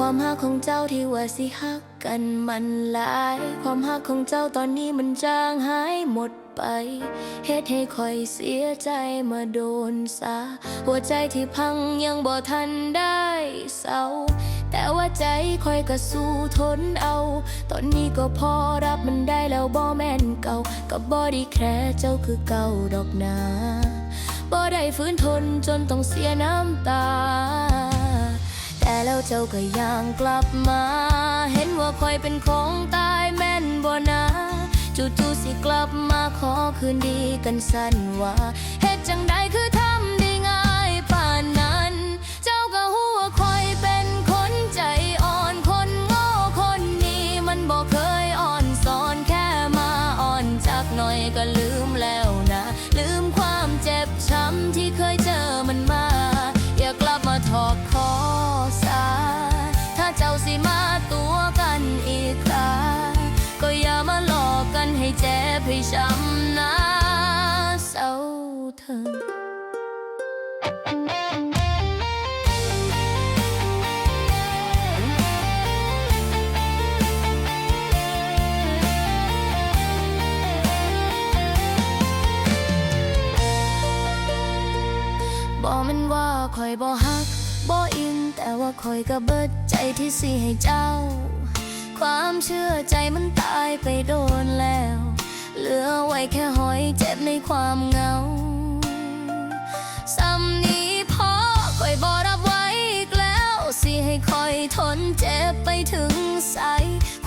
ความฮักของเจ้าที่ว่าสิฮักกันมันหลาย ความฮักของเจ้าตอนนี้มันจางหายหมดไปเฮ็ดให้คอยเสียใจมาโดนสา หัวใจที่พังยังบ่ทันได้เศร้าแต่ว่าใจคอยก็สู้ทนเอา ตอนนี้ก็พอรับมันได้แล้วบ่แม่นเก่า ก็บ่ได้แค่เจ้าคือเก่าดอกนาบ่ได้ฝืนทนจนต้องเสียน้ำตา แล้วเจ้าก็ยังกลับมา เห็นว่าคอยเป็นของตายแม่นบ่นะจู่ๆสิกลับมาขอคืนดีกันสั้นว่าเฮ็ดจังใดคือทา ให้เจ็บให้ช้ำนะเศร้าเธอบอกมันว่าคอยบ่ฮักบ่อิน แต่ว่าคอยก็เบิดใจที่สิให้เจ้า ความเชื่อใจมันตายไปโดนแล้ว เหลือไว้แค่หอยเจ็บในความเหงาซ้ำนี้พอคอยบ่รับไว้อีกแล้ว สิให้คอยทนเจ็บไปถึงใส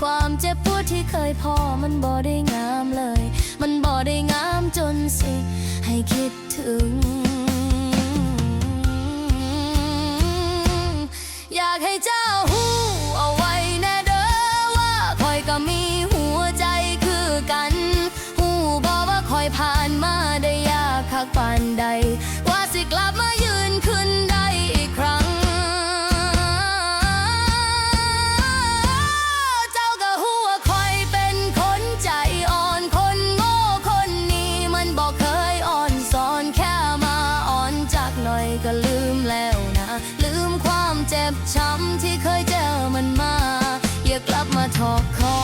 ความเจ็บปวดที่เคยพอมันบ่ได้งามเลย มันบ่ได้งามจนสิ ให้คิดถึงันใด ว่าสิกลับมายืนขึ้นได้อีกครั้ง เจ้าก็หัวคอยเป็นคนใจอ่อนคนโง่คนนี้มันบอกเคยอ่อนสอนแค่มาอ่อนจากหน่อยก็ลืมแล้วนะ ลืมความเจ็บช้ำที่เคยเจอมันมา อย่ากลับมาถอกคอ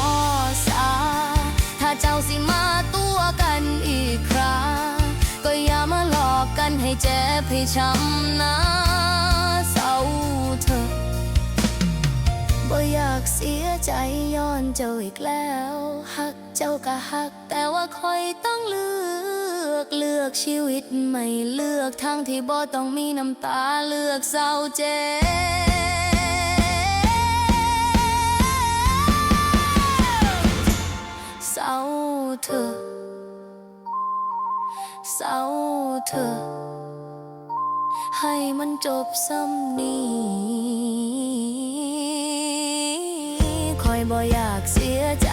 ให้ช้ำนะเศร้าเธอ บ่อยากเสียใจย้อนเจ้าอีกแล้วหักเจ้าก็หัก แต่ว่าคอยต้องเลือกเลือกชีวิตไม่เลือกทางที่บ่ต้องมีน้ำตาเลือกเศร้าเจ็บเศร้าเธอเศร้าเธอ ให้มันจบซ้ำนี้คอยบ่อยากเสียใจ